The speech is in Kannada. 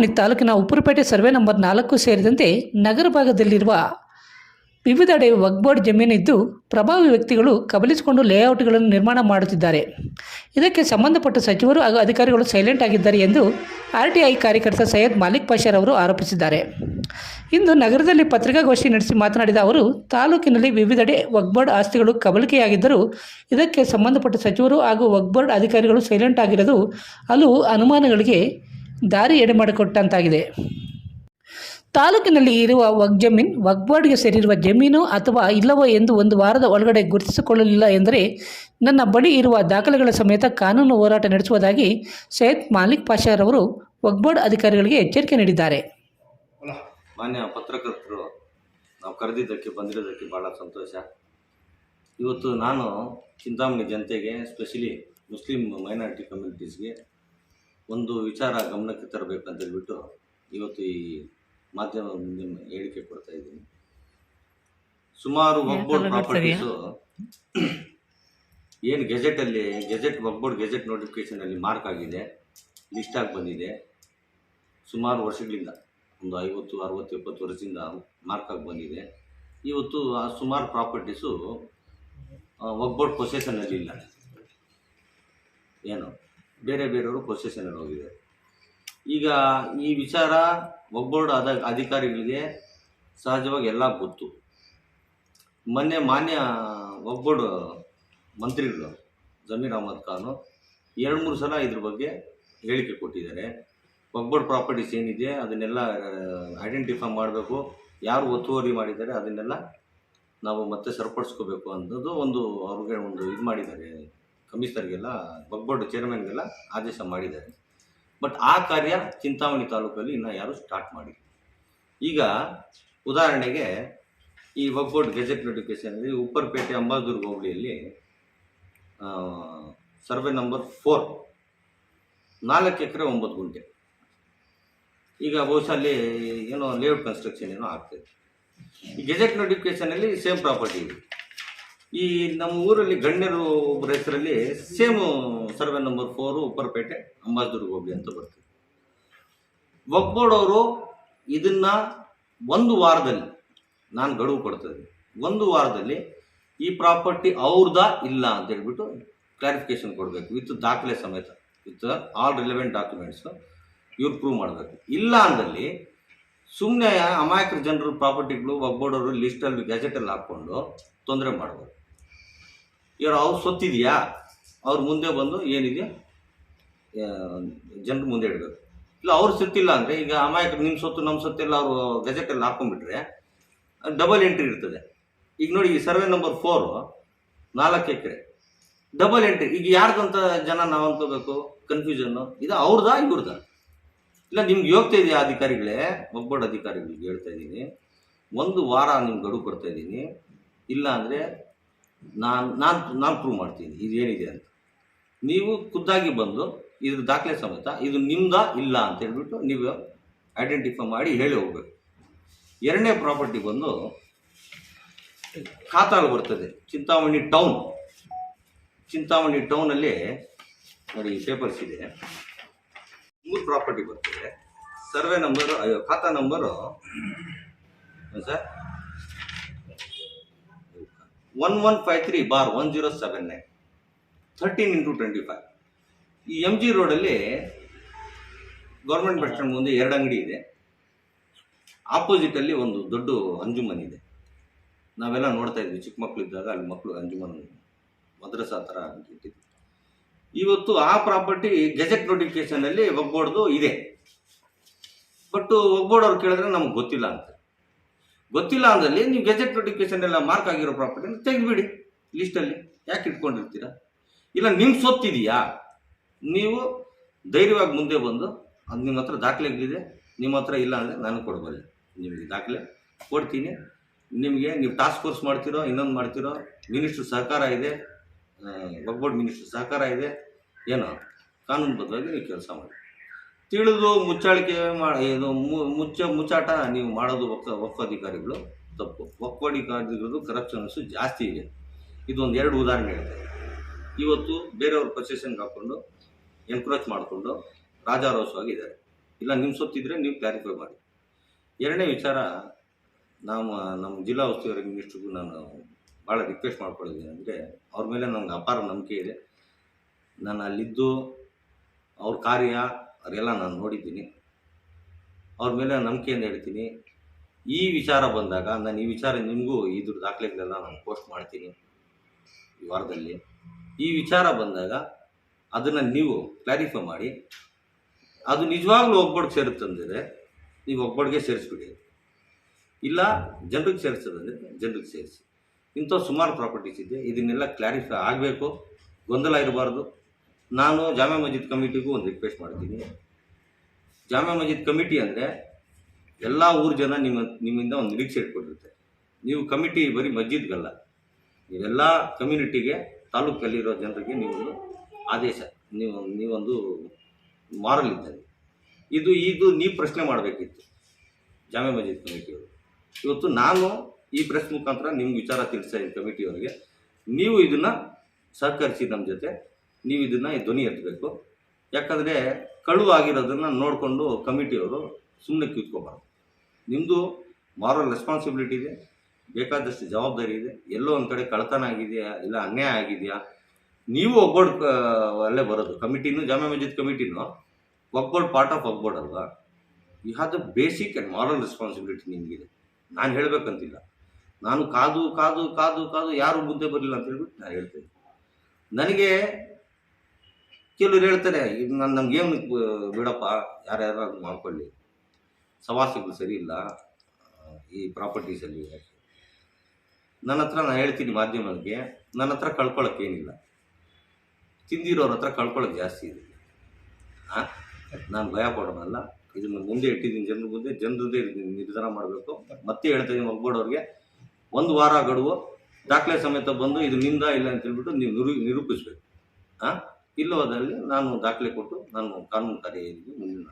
ಚಿಂತಾಮಣಿ ತಾಲೂಕಿನ ಉಪ್ಪುರಪೇಟೆ ಸರ್ವೆ ನಂಬರ್ ನಾಲ್ಕು ಸೇರಿದಂತೆ ನಗರ ಭಾಗದಲ್ಲಿರುವ ವಿವಿಧೆಡೆ ವಕ್ಬೋರ್ಡ್ ಜಮೀನಿದ್ದು ಪ್ರಭಾವಿ ವ್ಯಕ್ತಿಗಳು ಕಬಲಿಸಿಕೊಂಡು ಲೇಔಟ್ಗಳನ್ನು ನಿರ್ಮಾಣ ಮಾಡುತ್ತಿದ್ದಾರೆ. ಇದಕ್ಕೆ ಸಂಬಂಧಪಟ್ಟ ಸಚಿವರು ಹಾಗೂ ಅಧಿಕಾರಿಗಳು ಸೈಲೆಂಟ್ ಆಗಿದ್ದಾರೆ ಎಂದು ಆರ್ ಟಿ ಐ ಕಾರ್ಯಕರ್ತ ಸೈಯದ್ ಮಾಲಿಕ್ ಪಾಷರ್ ಅವರು ಆರೋಪಿಸಿದ್ದಾರೆ. ಇಂದು ನಗರದಲ್ಲಿ ಪತ್ರಿಕಾಗೋಷ್ಠಿ ನಡೆಸಿ ಮಾತನಾಡಿದ ಅವರು, ತಾಲೂಕಿನಲ್ಲಿ ವಿವಿಧೆಡೆ ವಕ್ಬೋರ್ಡ್ ಆಸ್ತಿಗಳು ಕಬಲಿಕೆಯಾಗಿದ್ದರೂ ಇದಕ್ಕೆ ಸಂಬಂಧಪಟ್ಟ ಸಚಿವರು ಹಾಗೂ ವಕ್ಬೋರ್ಡ್ ಅಧಿಕಾರಿಗಳು ಸೈಲೆಂಟ್ ಆಗಿರೋದು ಹಲವು ಅನುಮಾನಗಳಿಗೆ ದಾರಿ ಎಡೆ ಮಾಡಿಕೊಟ್ಟಂತಾಗಿದೆ ತಾಲೂಕಿನಲ್ಲಿ ಇರುವ ವಕ್ ಜಮೀನ್ ಸೇರಿರುವ ಜಮೀನು ಅಥವಾ ಇಲ್ಲವೋ ಎಂದು ಒಂದು ವಾರದ ಒಳಗಡೆ ಗುರುತಿಸಿಕೊಳ್ಳಲಿಲ್ಲ ಎಂದರೆ ನನ್ನ ಬಳಿ ಇರುವ ದಾಖಲೆಗಳ ಸಮೇತ ಕಾನೂನು ಹೋರಾಟ ನಡೆಸುವುದಾಗಿ ಸೈಯದ್ ಮಾಲಿಕ್ ಪಾಷಾರವರು ವಕ್ಬೋರ್ಡ್ ಅಧಿಕಾರಿಗಳಿಗೆ ಎಚ್ಚರಿಕೆ ನೀಡಿದ್ದಾರೆ. ಮಾನ್ಯ ಪತ್ರಕರ್ತರು, ನಾವು ಕರೆದಿದ್ದಕ್ಕೆ ಬಂದಿರೋದಕ್ಕೆ ಭಾಳ ಸಂತೋಷ. ಇವತ್ತು ನಾನು ಚಿಂತಾಮಣಿ ಜನತೆಗೆ ಸ್ಪೆಷಲಿ ಮುಸ್ಲಿಂ ಮೈನಾರಿಟಿ ಕಮ್ಯುನಿಟೀಸ್ಗೆ ಒಂದು ವಿಚಾರ ಗಮನಕ್ಕೆ ತರಬೇಕಂತ ಹೇಳ್ಬಿಟ್ಟು ಇವತ್ತು ಈ ಮಾಧ್ಯಮ ಮುಂದೆ ಹೇಳಿಕೆ ಕೊಡ್ತಾ ಇದ್ದೀನಿ. ಸುಮಾರು ಒಬ್ಬೋರ್ಡ್ ಪ್ರಾಪರ್ಟೀಸು ಏನು ಗೆಜೆಟಲ್ಲಿ ಗೆಜೆಟ್ ಒಬ್ಬೋರ್ಡ್ ಗೆಜೆಟ್ ನೋಟಿಫಿಕೇಷನಲ್ಲಿ ಮಾರ್ಕ್ ಆಗಿದೆ ಲಿಸ್ಟ್ ಆಗಿ ಬಂದಿದೆ. ಸುಮಾರು ವರ್ಷಗಳಿಂದ ಒಂದು ಐವತ್ತು ಅರವತ್ತು ಎಪ್ಪತ್ತು ವರ್ಷದಿಂದ ಮಾರ್ಕ್ ಆಗಿ ಬಂದಿದೆ. ಇವತ್ತು ಆ ಸುಮಾರು ಪ್ರಾಪರ್ಟೀಸು ಒಬ್ಬೋರ್ಡ್ ಪೊಸೆಷನಲ್ಲಿ ಇಲ್ಲ. ಏನು? ಬೇರೆ ಬೇರೆಯವರು ಪೊಸೆಷನಲ್ಲಿ ಹೋಗಿದೆ. ಈಗ ಈ ವಿಚಾರ ಒಗ್ಬೋರ್ಡ್ ಅದ ಅಧಿಕಾರಿಗಳಿಗೆ ಸಹಜವಾಗಿ ಎಲ್ಲ ಗೊತ್ತು. ಮೊನ್ನೆ ಮಾನ್ಯ ಒಗ್ಬೋರ್ಡ್ ಮಂತ್ರಿಗಳು ಜಮೀರ್ ಅಹಮದ್ ಖಾನು ಎರಡು ಮೂರು ಸಲ ಇದ್ರ ಬಗ್ಗೆ ಹೇಳಿಕೆ ಕೊಟ್ಟಿದ್ದಾರೆ. ಒಗ್ಬೋರ್ಡ್ ಪ್ರಾಪರ್ಟೀಸ್ ಏನಿದೆ ಅದನ್ನೆಲ್ಲ ಐಡೆಂಟಿಫೈ ಮಾಡಬೇಕು. ಯಾರು ಒತ್ತುವರಿ ಮಾಡಿದ್ದಾರೆ ಅದನ್ನೆಲ್ಲ ನಾವು ಮತ್ತೆ ಸರಿಪಡಿಸ್ಕೋಬೇಕು ಅನ್ನೋದು ಒಂದು ಅವ್ರಿಗೆ ಒಂದು ಇದು ಮಾಡಿದ್ದಾರೆ. ಕಮಿಷನರ್ಗೆಲ್ಲ ಒಗ್ಬೋರ್ಡ್ ಚೇರ್ಮನ್ಗೆಲ್ಲ ಆದೇಶ ಮಾಡಿದ್ದಾರೆ. ಬಟ್ ಆ ಕಾರ್ಯ ಚಿಂತಾಮಣಿ ತಾಲೂಕಲ್ಲಿ ಇನ್ನೂ ಯಾರೂ ಸ್ಟಾರ್ಟ್ ಮಾಡಿ ಈಗ ಉದಾಹರಣೆಗೆ ಈ ಒಗ್ಬೋರ್ಡ್ ಗೆಜೆಟ್ ನೋಟಿಫಿಕೇಶನಲ್ಲಿ ಉಪ್ಪರ್ಪೇಟೆ ಅಂಬಾದೂರು ಹೋಬಳಿಯಲ್ಲಿ ಸರ್ವೆ ನಂಬರ್ ಫೋರ್, ನಾಲ್ಕು ಎಕರೆ ಒಂಬತ್ತು ಗುಂಟೆ. ಈಗ ಬಹುಶಃ ಅಲ್ಲಿ ಏನೋ ಲೇಔಟ್ ಕನ್ಸ್ಟ್ರಕ್ಷನ್ ಏನೋ ಆಗ್ತದೆ ಈ ಗೆಜೆಟ್ ನೋಟಿಫಿಕೇಶನಲ್ಲಿ ಸೇಮ್ ಪ್ರಾಪರ್ಟಿ ಇದೆ. ಈ ನಮ್ಮ ಊರಲ್ಲಿ ಗಣ್ಯರು ಒಬ್ಬರ ಹೆಸರಲ್ಲಿ same survey number four Upparpete ಅಂಬಾಸದೂರು ಹೋಗಿ ಅಂತ ಒಗ್ಬೋರ್ಡ್ ಅವರು ಇದನ್ನ ಒಂದು ವಾರದಲ್ಲಿ, ನಾನು ಗಡುವು ಕೊಡ್ತೇನೆ, ಒಂದು ವಾರದಲ್ಲಿ ಈ ಪ್ರಾಪರ್ಟಿ ಅವ್ರದ್ದಾ ಇಲ್ಲ ಅಂತ ಹೇಳ್ಬಿಟ್ಟು ಕ್ಲಾರಿಫಿಕೇಶನ್ ಕೊಡಬೇಕು. ವಿತ್ ದಾಖಲೆ ಸಮೇತ, ವಿತ್ ಆಲ್ ರಿಲೆವೆಂಟ್ ಡಾಕ್ಯುಮೆಂಟ್ಸು ಇವ್ರು ಪ್ರೂವ್ ಮಾಡಬೇಕು. ಇಲ್ಲ ಅಂದಲ್ಲಿ ಸುಮ್ಮನೆ ಅಮಾಯಕರ ಜನರು ಪ್ರಾಪರ್ಟಿಗಳು ಒಗ್ಗೋಡೋರು ಲಿಸ್ಟಲ್ಲಿ ಗ್ಯಾಜೆಟಲ್ಲಿ ಹಾಕ್ಕೊಂಡು ತೊಂದರೆ ಮಾಡ್ಬೋದು. ಇವ್ರು ಅವ್ರ ಸೊತ್ತಿದೆಯಾ? ಅವ್ರ ಮುಂದೆ ಬಂದು ಏನಿದೆ ಜನರು ಮುಂದೆ ಇಡಬೇಕು. ಇಲ್ಲ, ಅವ್ರು ಸೊತ್ತಿಲ್ಲ ಅಂದರೆ ಈಗ ಅಮಾಯಕ ನಿಮ್ಮ ಸೊತ್ತು ನಮ್ಮ ಸೊತ್ತೆಲ್ಲ ಅವರು ಗಜೆಟಲ್ಲಿ ಹಾಕೊಂಡ್ಬಿಟ್ರೆ ಡಬಲ್ ಎಂಟ್ರಿ ಇರ್ತದೆ. ಈಗ ನೋಡಿ, ಈ ಸರ್ವೆ ನಂಬರ್ ಫೋರು ನಾಲ್ಕು ಎಕರೆ. ಡಬಲ್ ಎಂಟ್ರಿ ಈಗ ಯಾರ್ದಂತ ಜನ ನಾವು ಅನ್ಕೋಬೇಕು? ಕನ್ಫ್ಯೂಷನ್ನು ಇದು ಅವ್ರದಾ, ಇವ್ರದಾ? ಇಲ್ಲ, ನಿಮ್ಗೆ ಯೋಗ್ಯತೆ ಇದೆಯಾ ಅಧಿಕಾರಿಗಳೇ? ಒಬ್ಬೊಡ್ ಅಧಿಕಾರಿಗಳಿಗೆ ಹೇಳ್ತಾ ಇದ್ದೀನಿ. ಒಂದು ವಾರ ನಿಮ್ಗೆ ಗಡುವು ಕೊಡ್ತಾ ಇದ್ದೀನಿ. ಇಲ್ಲ ಅಂದರೆ ನಾನು ನಾನು ನಾನು ಪ್ರೂವ್ ಮಾಡ್ತೀನಿ, ಇದು ಏನಿದೆ ಅಂತ. ನೀವು ಖುದ್ದಾಗಿ ಬಂದು ಇದ್ರ ದಾಖಲೆ ಸಮೇತ, ಇದು ನಿಮ್ದ ಇಲ್ಲ ಅಂತ ಹೇಳ್ಬಿಟ್ಟು ನೀವು ಐಡೆಂಟಿಫೈ ಮಾಡಿ ಹೇಳಿ ಹೋಗ್ಬೇಕು. ಎರಡನೇ ಪ್ರಾಪರ್ಟಿ ಬಂದು ಖಾತಾಲ್ ಬರ್ತದೆ, ಚಿಂತಾಮಣಿ ಟೌನ್ ಚಿಂತಾಮಣಿ ಟೌನಲ್ಲಿ ನೋಡಿ ಪೇಪರ್ಸ್ ಇದೆ. ಮೂರು ಪ್ರಾಪರ್ಟಿ ಬರ್ತದೆ. ಸರ್ವೆ ನಂಬರು ಅಯ್ಯೋ, khata number sir? One one five three bar one zero seven nine thirteen into twenty five ಈ ಎಂ ಜಿ ರೋಡಲ್ಲಿ ಗೌರ್ಮೆಂಟ್ ಬಸ್ ಸ್ಟ್ಯಾಂಡ್ ಮುಂದೆ ಎರಡು ಅಂಗಡಿ ಇದೆ. ಆಪೋಸಿಟಲ್ಲಿ ಒಂದು ದೊಡ್ಡ ಅಂಜುಮನ್ ಇದೆ. ನಾವೆಲ್ಲ ನೋಡ್ತಾ ಇದ್ವಿ, ಚಿಕ್ಕ ಮಕ್ಕಳು ಇದ್ದಾಗ ಅಲ್ಲಿ ಮಕ್ಕಳು ಅಂಜುಮನ್ ಮದ್ರಸಾ ಥರ ಇಟ್ಟಿದ್ವಿ ಇವತ್ತು ಆ ಪ್ರಾಪರ್ಟಿ ಗೆಜೆಟ್ ನೋಟಿಫಿಕೇಶನಲ್ಲಿ ಒಗ್ಬೋರ್ಡ್ದು ಇದೆ. ಬಟ್ ಒಗ್ಬೋರ್ಡ್ ಅವ್ರು ಕೇಳಿದ್ರೆ ನಮ್ಗೆ ಗೊತ್ತಿಲ್ಲ ಅಂತ. ಗೊತ್ತಿಲ್ಲ ಅಂದಲ್ಲಿ ನೀವು ಗೆಜೆಟ್ ನೋಟಿಫಿಕೇಶನ್ ಎಲ್ಲ ಮಾರ್ಕ್ ಆಗಿರೋ ಪ್ರಾಪರ್ಟಿನ ತೆಗೆದುಬಿಡಿ. ಲಿಸ್ಟಲ್ಲಿ ಯಾಕೆ ಇಟ್ಕೊಂಡಿರ್ತೀರಾ? ಇಲ್ಲ ನಿಮ್ಮ ಸೊತ್ತಿದೆಯಾ? ನೀವು ಧೈರ್ಯವಾಗಿ ಮುಂದೆ ಬಂದು ಅದು ನಿಮ್ಮ ಹತ್ರ ದಾಖಲೆಗಳಿದೆ, ನಿಮ್ಮ ಹತ್ರ ಇಲ್ಲ ಅಂದರೆ ನಾನು ಕೊಡಬಲ್ಲೆ. ನಿಮಗೆ ದಾಖಲೆ ಕೊಡ್ತೀನಿ. ನಿಮಗೆ ನೀವು ಟಾಸ್ಕ್ ಫೋರ್ಸ್ ಮಾಡ್ತಿರೋ, ಇನ್ನೊಂದು ಮಾಡ್ತಿರೋ ಮಿನಿಸ್ಟ್ರ್ ಸಹಕಾರ ಇದೆ ಒಗ್ಬೋರ್ಡ್ ಮಿನಿಸ್ಟ್ರ್ ಸಹಕಾರ ಇದೆ, ಏನೋ ಕಾನೂನುಬದ್ಧವಾಗಿ ನೀವು ಕೆಲಸ ಮಾಡಿ. ತಿಳಿದು ಮುಚ್ಚಾಳಿಕೆ ಮಾಡಿ ಇದು ಮುಚ್ಚ, ಮುಚ್ಚಾಟ ನೀವು ಮಾಡೋದು ಒಕ್ಕ ಅಧಿಕಾರಿಗಳು ತಪ್ಪು. ಒಕ್ಕ ಅಧಿಕಾರಿಗಳು ಕರಪ್ಷನ್ಸು ಜಾಸ್ತಿ ಇದೆ. ಇದೊಂದು ಎರಡು ಉದಾಹರಣೆ ಹೇಳ್ತಾರೆ ಇವತ್ತು ಬೇರೆಯವ್ರ ಪೊಸೆಷನ್ಗೆ ಹಾಕ್ಕೊಂಡು ಎನ್ಕ್ರೋಚ್ ಮಾಡಿಕೊಂಡು ರಾಜಾರೋಷವಾಗಿದ್ದಾರೆ ಇಲ್ಲ ನಿಮ್ಮ ಸೊತ್ತಿದ್ರೆ ನೀವು ಕ್ಲಾರಿಫೈ ಮಾಡಿ. ಎರಡನೇ ವಿಚಾರ ನಾವು ನಮ್ಮ ಜಿಲ್ಲಾ ಉಸ್ತುವಾರಿ ಮಿನಿಸ್ಟ್ರಿಗೂ ನಾನು ಭಾಳ ರಿಕ್ವೆಸ್ಟ್ ಮಾಡ್ಕೊಳ್ಳೋದು ಅಂದರೆ, ಅವ್ರ ಮೇಲೆ ನನಗೆ ಅಪಾರ ನಂಬಿಕೆ ಇದೆ. ನಾನು ಅಲ್ಲಿದ್ದು ಅವ್ರ ಕಾರ್ಯ ಅದೆಲ್ಲ ನಾನು ನೋಡಿದ್ದೀನಿ. ಅವ್ರ ಮೇಲೆ ನಂಬಿಕೆಯನ್ನು ಹೇಳ್ತೀನಿ. ಈ ವಿಚಾರ ಬಂದಾಗ, ನಾನು ಈ ವಿಚಾರ ನಿಮಗೂ ಇದ್ರ ದಾಖಲೆಗಳೆಲ್ಲ ನಾನು ಪೋಸ್ಟ್ ಮಾಡ್ತೀನಿ ಈ ವಾರದಲ್ಲಿ. ಈ ವಿಚಾರ ಬಂದಾಗ ಅದನ್ನು ನೀವು ಕ್ಲಾರಿಫೈ ಮಾಡಿ, ಅದು ನಿಜವಾಗ್ಲೂ ಒಬ್ಬಡ್ಗೆ ಸೇರುತ್ತಂದರೆ ನೀವು ಒಬ್ಬಡ್ಗೆ ಸೇರಿಸ್ಬಿಡಿ. ಇಲ್ಲ, ಜನರಿಗೆ ಸೇರಿಸೋದಂದರೆ ಜನರಿಗೆ ಸೇರಿಸಿ. ಇಂಥ ಸುಮಾರು ಪ್ರಾಪರ್ಟೀಸ್ ಇದೆ. ಇದನ್ನೆಲ್ಲ ಕ್ಲಾರಿಫೈ ಆಗಬೇಕು. ಗೊಂದಲ ಇರಬಾರ್ದು. ನಾನು ಜಾಮ್ಯ ಮಸ್ಜಿದ್ ಕಮಿಟಿಗೂ ಒಂದು ರಿಕ್ವೆಸ್ಟ್ ಮಾಡ್ತೀನಿ. ಜಾಮ ಮಸ್ಜಿದ್ ಕಮಿಟಿ ಅಂದರೆ ಎಲ್ಲ ಊರು ಜನ ನಿಮ್ಮ, ನಿಮ್ಮಿಂದ ಒಂದು ನಿರೀಕ್ಷೆ ಇಟ್ಕೊಂಡಿರುತ್ತೆ ನೀವು ಕಮಿಟಿ ಬರೀ ಮಸ್ಜಿದ್ಗಲ್ಲ ನೀವೆಲ್ಲ ಕಮ್ಯುನಿಟಿಗೆ, ತಾಲೂಕಲ್ಲಿರೋ ಜನರಿಗೆ ನೀವೊಂದು ಆದೇಶ, ನೀವು, ನೀವೊಂದು ಮಾರಲ್ ಇದ್ದಂಗೆ ಇದು ಇದು ನೀವು ಪ್ರಶ್ನೆ ಮಾಡಬೇಕಿತ್ತು ಜಾಮೆ ಮಸ್ಜಿದ್ ಕಮಿಟಿಯವರು. ಇವತ್ತು ನಾನು ಈ ಪ್ರೆಸ್ ಮುಖಾಂತರ ನಿಮ್ಗೆ ವಿಚಾರ ತಿಳಿಸ್ತಾ ಇದ್ದೀನಿ ಕಮಿಟಿಯವರಿಗೆ. ನೀವು ಇದನ್ನು ಸಹಕರಿಸಿ ನಮ್ಮ ಜೊತೆ ನೀವು ಇದನ್ನು ಧ್ವನಿ ಎತ್ತಬೇಕು. ಯಾಕಂದರೆ ಕಳು ಆಗಿರೋದನ್ನು ನೋಡಿಕೊಂಡು ಕಮಿಟಿಯವರು ಸುಮ್ಮನೆ ಕೂತ್ಕೋಬಾರ್ದು. ನಿಮ್ಮದು ಮಾರಲ್ ರೆಸ್ಪಾನ್ಸಿಬಿಲಿಟಿ ಇದೆ, ಬೇಕಾದಷ್ಟು ಜವಾಬ್ದಾರಿ ಇದೆ, ಎಲ್ಲೋ ಒಂದು ಕಡೆ ಕಳತನ ಆಗಿದೆಯಾ, ಇಲ್ಲ ಅನ್ಯಾಯ ಆಗಿದೆಯಾ, ನೀವು ಒಗ್ಬೋರ್ಡ್ ಅಲ್ಲೇ ಬರೋದು ಕಮಿಟಿನೂ ಜಾಮ್ಯ ಮಸ್ಜಿದ್ ಕಮಿಟಿನೂ ಒಗ್ಬೋರ್ಡ್ ಪಾರ್ಟ್ ಆಫ್ ಒಗ್ಬೋರ್ಡ್ ಅಲ್ವಾ? You have the basic and moral responsibility ನಿಮಗಿದೆ. ನಾನು ಹೇಳಬೇಕಂತಿಲ್ಲ. ನಾನು ಕಾದು ಕಾದು ಕಾದು ಕಾದು ಯಾರು ಮುಂದೆ ಬರಲಿಲ್ಲ ಅಂತ ಹೇಳ್ಬಿಟ್ಟು ನಾನು ಹೇಳ್ತೇನೆ. ನನಗೆ ಕೆಲವ್ರು ಹೇಳ್ತಾರೆ, ಇದು ನಾನು ಏನು ಬಿಡಪ್ಪ, ಯಾರ್ಯಾರು ಅದು ಮಾಡ್ಕೊಳ್ಳಿ. ಸವಾಸಿಗಳು ಸರಿ ಇಲ್ಲ, ಈ ಪ್ರಾಪರ್ಟೀಸಲ್ಲಿ ನನ್ನ ಹತ್ರ ನಾನು ಹೇಳ್ತೀನಿ ಮಾಧ್ಯಮಕ್ಕೆ, ನನ್ನ ಹತ್ರ ಕಳ್ಕೊಳ್ಳೋಕೆ ಏನಿಲ್ಲ. ತಿಂದಿರೋರ ಹತ್ರ ಕಳ್ಕೊಳ್ಳೋಕೆ ಜಾಸ್ತಿ ಇದೆ. ಹಾಂ ನಾನು ಭಯ ಪಡೋನಲ್ಲ. ಇದನ್ನು ಮುಂದೆ ಇಟ್ಟಿದ್ದೀನಿ, ಜನರ ಮುಂದೆ, ಜನರದ್ದೇ ನಿರ್ಧಾರ ಮಾಡಬೇಕು. ಮತ್ತೆ ಹೇಳ್ತಾ ಇದ್ದೀನಿ ಒಂದು ವಾರ ಗಡುವು, ದಾಖಲೆ ಸಮೇತ ಬಂದು, ಇದು ನಿಂದ ಇಲ್ಲ ಅಂತ ಹೇಳ್ಬಿಟ್ಟು ನೀವು ನಿರು ನಿರೂಪಿಸ್ಬೇಕು. ಹಾಂ ಇಲ್ಲವಾದಲ್ಲಿ ನಾನು ದಾಖಲೆ ಕೊಟ್ಟು ನಾನು ಕಾನೂನು ಕಾರ್ಯ ಮುಂದಿನ